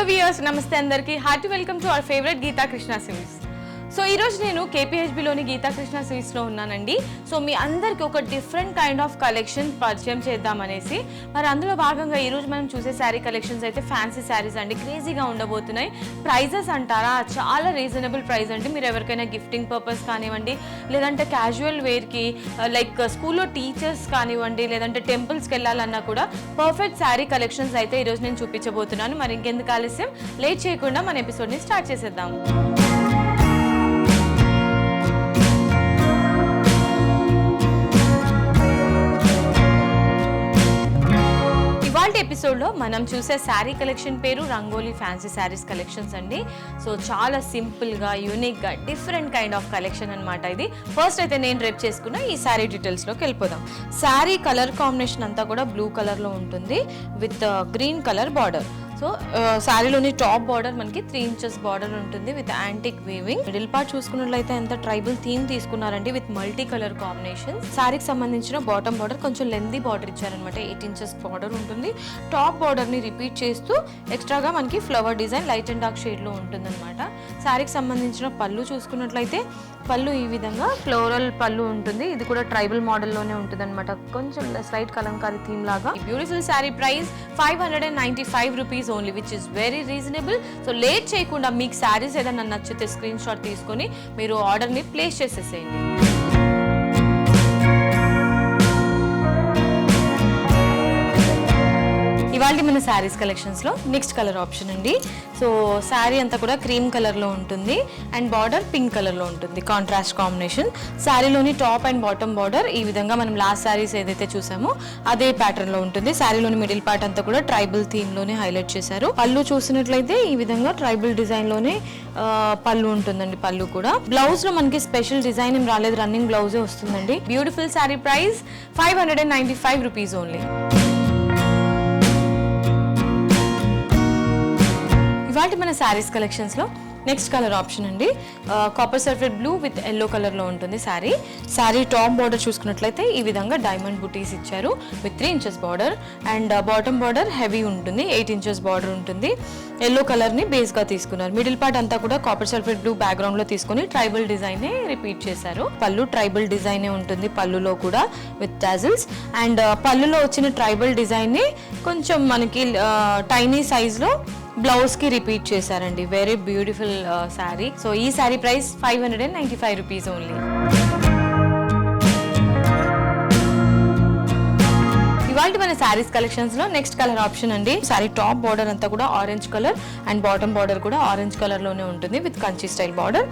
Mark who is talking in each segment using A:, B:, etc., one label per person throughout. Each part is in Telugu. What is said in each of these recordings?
A: హలో వియర్స్ నమస్తే అందరికీ. Hearty welcome to our favourite Geetha Krishna series so ఈరోజు నేను కేపీహెచ్బిలోని గీతాకృష్ణ స్వీట్స్లో సిరీస్లో ఉన్నానండి. సో మీ అందరికీ ఒక డిఫరెంట్ కైండ్ ఆఫ్ కలెక్షన్ పరిచయం చేద్దామనేసి మరి అందులో భాగంగా ఈరోజు మనం చూసే శారీ కలెక్షన్స్ అయితే ఫ్యాన్సీ శారీస్ అండి. క్రేజీగా ఉండబోతున్నాయి. ప్రైజెస్ అంటారా? చాలా రీజనబుల్ ప్రైస్ అండి. మీరు ఎవరికైనా గిఫ్టింగ్ పర్పస్ కానివ్వండి లేదంటే క్యాజువల్ వేర్కి లైక్ స్కూల్లో టీచర్స్ కానివ్వండి లేదంటే టెంపుల్స్కి వెళ్ళాలన్నా కూడా పర్ఫెక్ట్ శారీ కలెక్షన్స్ అయితే ఈరోజు నేను చూపించబోతున్నాను. మరి ఇంకెందుకు ఆలస్యం? లేట్ చేయకుండా మన ఎపిసోడ్ని స్టార్ట్ చేసేద్దాం. ఎపిసోడ్లో మనం చూసే శారీ కలెక్షన్ పేరు రంగోలీ ఫ్యాన్సీ శారీస్ కలెక్షన్స్ అండి. సో చాలా సింపుల్గా యూనిక్గా డిఫరెంట్ కైండ్ ఆఫ్ కలెక్షన్ అనమాట ఇది. ఫస్ట్ అయితే నేను రేపు చేసుకున్న ఈ శారీ డీటెయిల్స్లోకి వెళ్ళిపోదాం. శారీ కలర్ కాంబినేషన్ అంతా కూడా బ్లూ కలర్లో ఉంటుంది. With green colour border so శారీలోని top border మనకి త్రీ ఇంచెస్ బార్డర్ ఉంటుంది with antique weaving middle part చూసుకున్నట్లయితే ఎంత ట్రైబల్ థీమ్ తీసుకున్నారండి విత్ మల్టీ కలర్ కాంబినేషన్ శారీకి సంబంధించిన బాటమ్ బార్డర్ కొంచెం లెందీ బార్డర్ ఇచ్చారనమాట ఎయిట్ ఇంచెస్ బార్డర్ ఉంటుంది. టాప్ బార్డర్ని రిపీట్ చేస్తూ ఎక్స్ట్రాగా మనకి flower design light and dark షేడ్లో ఉంటుందన్నమాట. శారీకి సంబంధించిన పళ్ళు చూసుకున్నట్లయితే పళ్ళు ఈ విధంగా ఫ్లోరల్ పళ్ళు ఉంటుంది. ఇది కూడా ట్రైబల్ మోడల్లోనే ఉంటుంది అనమాట కొంచెం స్లైట్ కలంకారీ థీమ్ లాగా. Beautiful sari price five hundred and ninety five rupees only which is very reasonable so late చేయకుండా మీకు శారీస్ ఏదైనా నచ్చితే స్క్రీన్ షాట్ తీసుకొని మీరు ఆర్డర్ని ప్లేస్ చేసేసేయండి. ఇవాళ మన శారీస్ కలెక్షన్స్లో నెక్స్ట్ కలర్ ఆప్షన్ అండి సో శారీ అంతా కూడా క్రీమ్ కలర్లో ఉంటుంది అండ్ బార్డర్ పింక్ కలర్లో ఉంటుంది. కాంట్రాస్ట్ కాంబినేషన్ శారీలోని టాప్ అండ్ బాటమ్ బార్డర్ ఈ విధంగా మనం లాస్ట్ శారీస్ ఏదైతే చూసామో అదే ప్యాటర్న్లో ఉంటుంది. శారీలోని మిడిల్ పార్ట్ అంతా కూడా ట్రైబల్ థీమ్లోనే హైలైట్ చేశారు. పళ్ళు చూసినట్లయితే ఈ విధంగా ట్రైబల్ డిజైన్లోనే పళ్ళు ఉంటుందండి పళ్ళు కూడా. బ్లౌజ్లో మనకి స్పెషల్ డిజైన్ ఏం రాలేదు. రన్నింగ్ బ్లౌజే వస్తుందండి. Beautiful sari price five hundred and ninety five rupees only ఇవాటి మన శారీస్ కలెక్షన్స్లో నెక్స్ట్ కలర్ ఆప్షన్ అండి. Copper sulphate blue with yellow కలర్లో ఉంటుంది శారీ శారీ టాప్ బార్డర్ చూసుకున్నట్లయితే ఈ విధంగా డైమండ్ బుటీస్ ఇచ్చారు with three inches border and bottom border heavy ఉంటుంది. ఎయిట్ ఇంచెస్ బార్డర్ ఉంటుంది. ఎల్లో కలర్ని బేస్గా తీసుకున్నారు. మిడిల్ పార్ట్ అంతా కూడా కాపర్ సల్ఫేట్ బ్లూ బ్యాక్గ్రౌండ్లో తీసుకుని తీసుకొని ట్రైబల్ డిజైనే రిపీట్ చేశారు. పళ్ళు ట్రైబల్ డిజైనే ఉంటుంది పళ్ళులో కూడా విత్ టాజిల్స్ అండ్ పళ్ళులో వచ్చిన ట్రైబల్ డిజైన్ని కొంచెం మనకి uh, టైనీ సైజ్లో బ్లౌజ్కి బ్లౌజ్కి రిపీట్ చేశారండి. వెరీ బ్యూటిఫుల్ శారీ సో ఈ sari price five hundred and ninety five rupees only ఇవాళ మన శారీస్ కలెక్షన్స్లో నెక్స్ట్ కలర్ ఆప్షన్ అండి. శారీ టాప్ బార్డర్ అంతా కూడా orange colour and bottom border కూడా ఆరెంజ్ కలర్లోనే ఉంటుంది with Kanchi style border.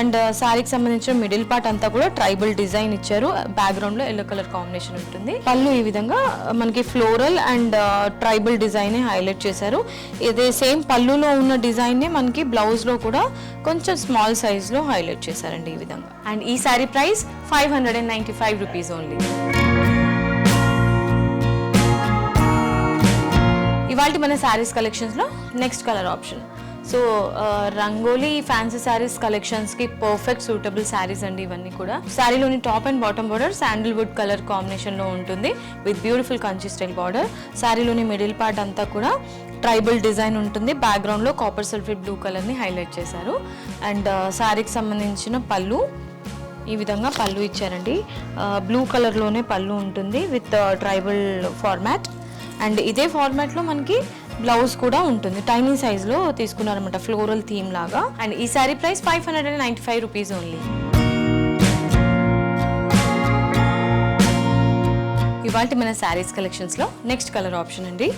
A: And శారీకి సంబంధించిన మిడిల్ పార్ట్ అంతా కూడా ట్రైబల్ డిజైన్ ఇచ్చారు. బ్యాక్గ్రౌండ్లో ఎల్లో కలర్ కాంబినేషన్ ఉంటుంది. పళ్ళు ఈ విధంగా మనకి floral and tribal design highlight చేశారు. ఇదే సేమ్ పళ్ళులో ఉన్న డిజైన్ మనకి బ్లౌజ్లో కూడా కొంచెం స్మాల్ సైజ్లో హైలైట్ చేశారండి ఈ విధంగా. అండ్ ఈ sari price five hundred and ninety five rupees only. ఇవాళ మన శారీస్ కలెక్షన్స్లో next colour option so Rangoli fancy saris కలెక్షన్స్కి perfect suitable saris అండి ఇవన్నీ కూడా. శారీలోని top and bottom border sandalwood colour కాంబినేషన్లో ఉంటుంది with beautiful Kanchi style border శారీలోని middle part అంతా కూడా ట్రైబల్ డిజైన్ ఉంటుంది. బ్యాక్గ్రౌండ్లో కాపర్ సల్ఫేట్ బ్లూ కలర్ని హైలైట్ చేశారు. అండ్ శారీకి uh, సంబంధించిన పళ్ళు ఈ విధంగా పళ్ళు ఇచ్చారండి. Uh, బ్లూ కలర్లోనే పళ్ళు ఉంటుంది విత్ ట్రైబల్ ఫార్మాట్ అండ్ ఇదే ఫార్మాట్లో మనకి బ్లౌజ్ కూడా ఉంటుంది. టైనీ సైజ్లో తీసుకున్నారనమాట ఫ్లోరల్ థీమ్ లాగా. అండ్ ఈ sari price five hundred and ninety five rupees only ఇవాళ మన శారీస్ కలెక్షన్స్లో నెక్స్ట్ కలర్ ఆప్షన్ అండి.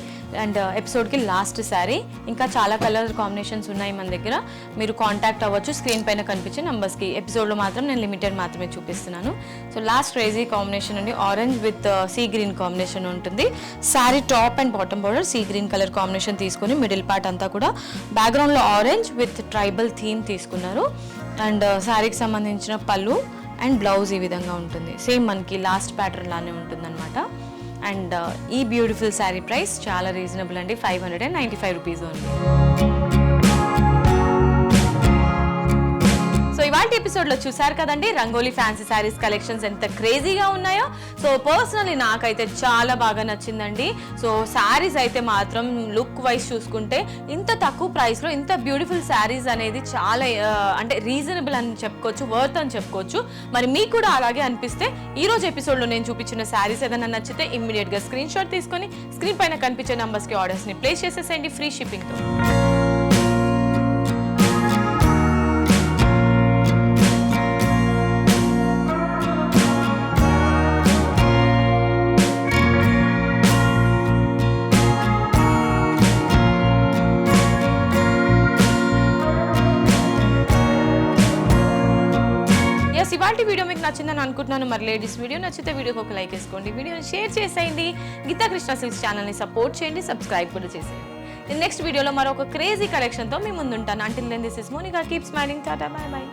A: అండ్ ఎపిసోడ్కి లాస్ట్ శారీ ఇంకా చాలా కలర్ కాంబినేషన్స్ ఉన్నాయి మన దగ్గర. మీరు కాంటాక్ట్ అవ్వచ్చు స్క్రీన్ పైన కనిపించే నెంబర్స్కి ఎపిసోడ్లో మాత్రం నేను లిమిటెడ్ మాత్రమే చూపిస్తున్నాను. సో లాస్ట్ క్రేజీ కాంబినేషన్ అండి. Orange with sea green combination ఉంటుంది. Sari top and bottom border sea green colour combination తీసుకొని మిడిల్ పార్ట్ అంతా కూడా బ్యాక్గ్రౌండ్లో ఆరెంజ్ విత్ ట్రైబల్ థీమ్ తీసుకున్నారు. అండ్ uh, శారీకి సంబంధించిన పళ్ళు అండ్ బ్లౌజ్ ఈ విధంగా ఉంటుంది. సేమ్ మనకి లాస్ట్ ప్యాటర్న్ లానే ఉంటుందన్నమాట. అండ్ uh, ఈ బ్యూటిఫుల్ శారీ ప్రైస్ చాలా రీజనబుల్ అండి. Five hundred and ninety five rupees only. ఎపిసోడ్లో ఎపిసోడ్లో చూసారు కదండి. రంగోలీ ఫ్యాన్సీ శారీస్ కలెక్షన్స్ ఎంత క్రేజీగా ఉన్నాయో. సో పర్సనలీ నాకైతే చాలా బాగా నచ్చిందండి. సో శారీస్ అయితే మాత్రం లుక్ వైజ్ చూసుకుంటే ఇంత తక్కువ ప్రైస్లో ఇంత బ్యూటిఫుల్ శారీస్ అనేది చాలా అంటే రీజనబుల్ అని చెప్పుకోవచ్చు వర్త్ అని చెప్పుకోవచ్చు. మరి మీకు కూడా అలాగే అనిపిస్తే ఈరోజు ఎపిసోడ్లో నేను చూపించిన శారీస్ ఏదైనా నచ్చితే ఇమ్మీడియట్గా స్క్రీన్ షాట్ తీసుకొని స్క్రీన్ పైన కనిపించే నంబర్స్కి ఆర్డర్స్ని ప్లేస్ చేసేసేయండి ఫ్రీ షిప్పింగ్ తో ఇవాళ వీడియో మీకు నచ్చిందని అనుకుంటున్నాను. మరి లేడీస్ వీడియో నచ్చితే వీడియోకి ఒక లైక్ వేసుకోండి. వీడియోని షేర్ చేసేయండి. గీతా కృష్ణ సిల్క్స్ ఛానల్ని సపోర్ట్ చేయండి సబ్స్క్రైబ్ కూడా చేసేయండి. నెక్స్ట్ వీడియోలో మరొక క్రేజీ కలెక్షన్తో మీ ముందుంటాను. Until then this is Monika keep smiling tata bye bye